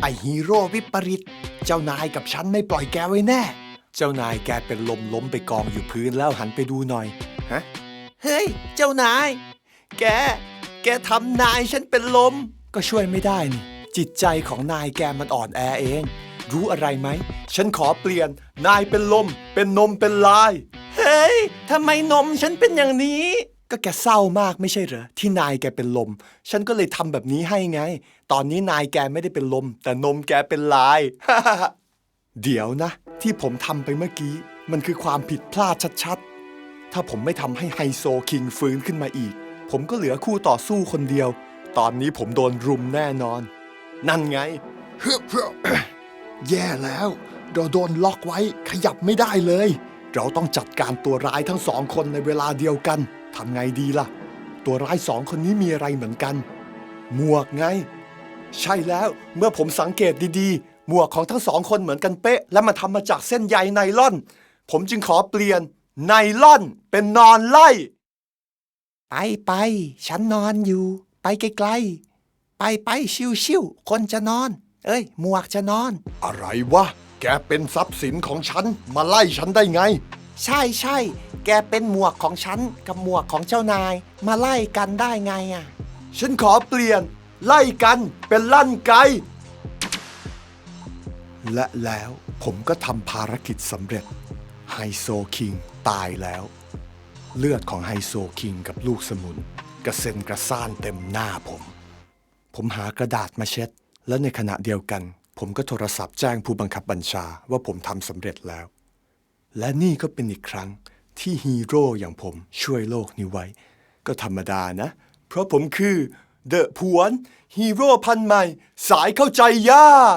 ไอฮีโร่วิปริต เจ้านายกับฉันไม่ปล่อยแกไว้แน่ เจ้านายแกเป็นลมล้มไปกองอยู่พื้นแล้วหันไปดูหน่อย ฮะ เฮ้ย เจ้านาย แก แกทำนายฉันเป็นลม ก็ช่วยไม่ได้นี่ จิตใจของนายแกมันอ่อนแอเอง รู้อะไรไหม ฉันขอเปลี่ยน นายเป็นลม เป็นนมเป็นลาย เฮ้ยทำไมนมฉันเป็นอย่างนี้ ก็แกเศร้ามากไม่ใช่เหรอที่นายแกเป็นลม ฉันก็เลยทำแบบนี้ให้ไง ตอนนี้นายแกไม่ได้เป็นลม แต่นมแกเป็นลาย เดี๋ยวนะ ที่ผมทำไปเมื่อกี้ มันคือความผิดพลาดชัดๆ ถ้าผมไม่ทำให้ไฮโซคิงฟื้นขึ้นมาอีก ผมก็เหลือคู่ต่อสู้คนเดียว ตอนนี้ผมโดนรุมแน่นอน นั่นไง แย่แล้วเราโดนล็อกไว้ขยับไม่ได้เลย เราต้องจัดการตัวร้ายทั้งสองคนในเวลาเดียวกัน ทำไงดีล่ะ ตัวร้ายสองคนนี้มีอะไรเหมือนกัน หมวกไง ใช่แล้วเมื่อผมสังเกตดีๆ หมวกของทั้งสองคนเหมือนกันเป๊ะ และมันทำมาจากเส้นใยไนล่อน ผมจึงขอเปลี่ยนไนล่อนเป็นนอนไล่ ไปไป ฉันนอนอยู่ ไปไกลๆ ไปไปชิวชิวๆคนจะนอน เอ้ย หมวกจะนอน อะไรวะ แกเป็นทรัพย์สินของฉัน มาไล่ฉันได้ไง ใช่ใช่ แกเป็นหมวกของฉันกับหมวกของเจ้านาย มาไล่กันได้ไงอะ ฉันขอเปลี่ยน ไล่กันเป็นลั่นไก และแล้วผมก็ทำภารกิจสำเร็จ ไฮโซคิงตายแล้ว เลือดของไฮโซคิงกับลูกสมุน กระเซ็นกระซ่านเต็มหน้าผม ผมหากระดาษมาเช็ด และในขณะเดียวกัน ผมก็โทรศัพท์แจ้งผู้บังคับบัญชาว่าผมทำสำเร็จแล้ว และนี่ก็เป็นอีกครั้งที่ฮีโร่อย่างผมช่วยโลกนี้ไว้ ก็ธรรมดานะ เพราะผมคือเดอะพวนฮีโร่พันใหม่ สายเข้าใจยาก